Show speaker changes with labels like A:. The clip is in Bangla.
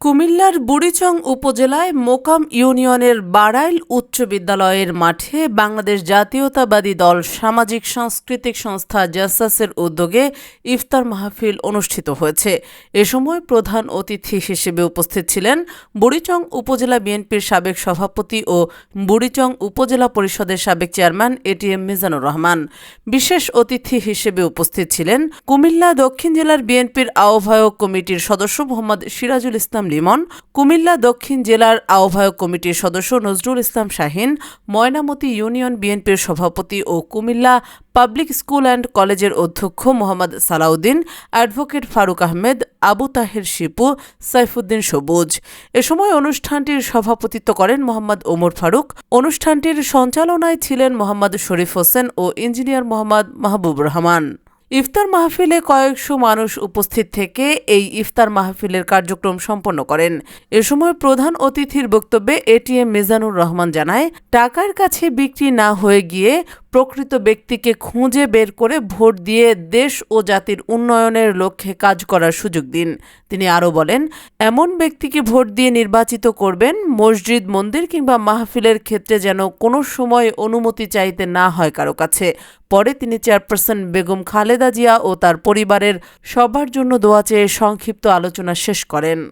A: কুমিল্লার বুড়িচং উপজেলায় মোকাম ইউনিয়নের বাড়াইল উচ্চ বিদ্যালয়ের মাঠে বাংলাদেশ জাতীয়তাবাদী দল সামাজিক সাংস্কৃতিক সংস্থা জাসাসের উদ্যোগে ইফতার মাহফিল অনুষ্ঠিত হয়েছে। এ সময় প্রধান অতিথি হিসেবে উপস্থিত ছিলেন বুড়িচং উপজেলা বিএনপির সাবেক সভাপতি ও বুড়িচং উপজেলা পরিষদের সাবেক চেয়ারম্যান এটিএম মিজানুর রহমান। বিশেষ অতিথি হিসেবে উপস্থিত ছিলেন কুমিল্লা দক্ষিণ জেলার বিএনপির আহ্বায়ক কমিটির সদস্য মোহাম্মদ সিরাজুল ইসলাম লিমন, কুমিল্লা দক্ষিণ জেলার আহ্বায়ক কমিটির সদস্য নজরুল ইসলাম শাহিন, ময়নামতি ইউনিয়ন বিএনপির সভাপতি ও কুমিল্লা পাবলিক স্কুল অ্যান্ড কলেজের অধ্যক্ষ মোহাম্মদ সালাউদ্দিন, অ্যাডভোকেট ফারুক আহমেদ, আবু তাহের শিপু, সাইফুদ্দিন সবুজ। এ সময় অনুষ্ঠানটির সভাপতিত্ব করেন মোহাম্মদ ওমর ফারুক। অনুষ্ঠানটির সঞ্চালনায় ছিলেন মোহাম্মদ শরীফ হোসেন ও ইঞ্জিনিয়ার মোহাম্মদ মাহবুব রহমান। ইফতার মাহফিলে কয়েকশো মানুষ উপস্থিত থেকে এই ইফতার মাহফিলের কার্যক্রম সম্পন্ন করেন। এ সময় প্রধান অতিথির বক্তব্যে এটিএম মিজানুর রহমান জানায়, টাকার কাছে বিক্রি না হয়ে গিয়ে প্রকৃত ব্যক্তিকে খুঁজে বের করে ভোট দিয়ে দেশ ও জাতির উন্নয়নের লক্ষ্যে কাজ করার সুযোগ দিন। তিনি আরও বলেন, এমন ব্যক্তিকে ভোট দিয়ে নির্বাচিত করবেন, মসজিদ, মন্দির কিংবা মাহফিলের ক্ষেত্রে যেন কোনো সময় অনুমতি চাইতে না হয় কারও কাছে। পরে তিনি চেয়ারপারসন বেগম খালেদা জিয়া ও তার পরিবারের সবার জন্য দোয়া চেয়ে সংক্ষিপ্ত আলোচনা শেষ করেন।